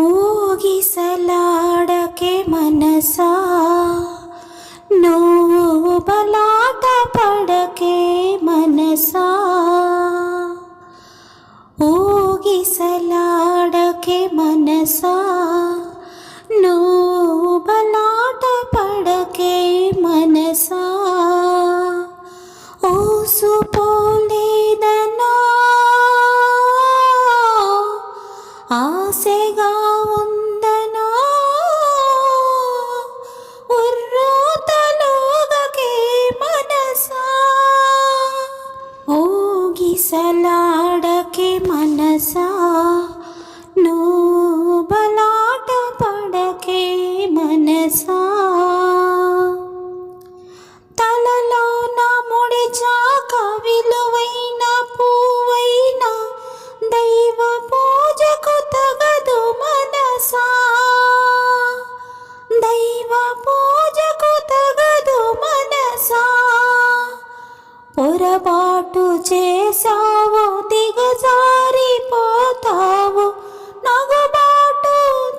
ఊగిసలాడకే మనసా నువ్వు బలాట పడకే మనసా. ఊగిసలాడకే మనసా ఆశగా ఉందనా ఉర్రూతలోగకే మనసా ఓగిసలాడకే మనసా పొరపాటు చేసావు దిగజారిపోతావు నగబాటు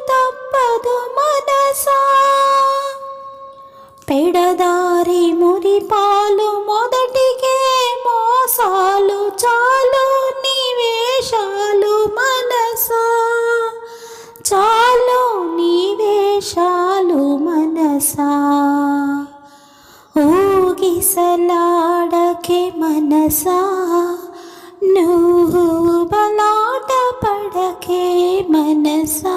తప్పదు మనసా. పెడదారి మురిపాలు మొదటికే మోసాలు చాలు నివేశాలు మనసా. చాలు నివేశాలు మనసా. ఊగిసలాడ ఊగిసలాడకే మనసా నువ్వు బలాట పడకే మనసా.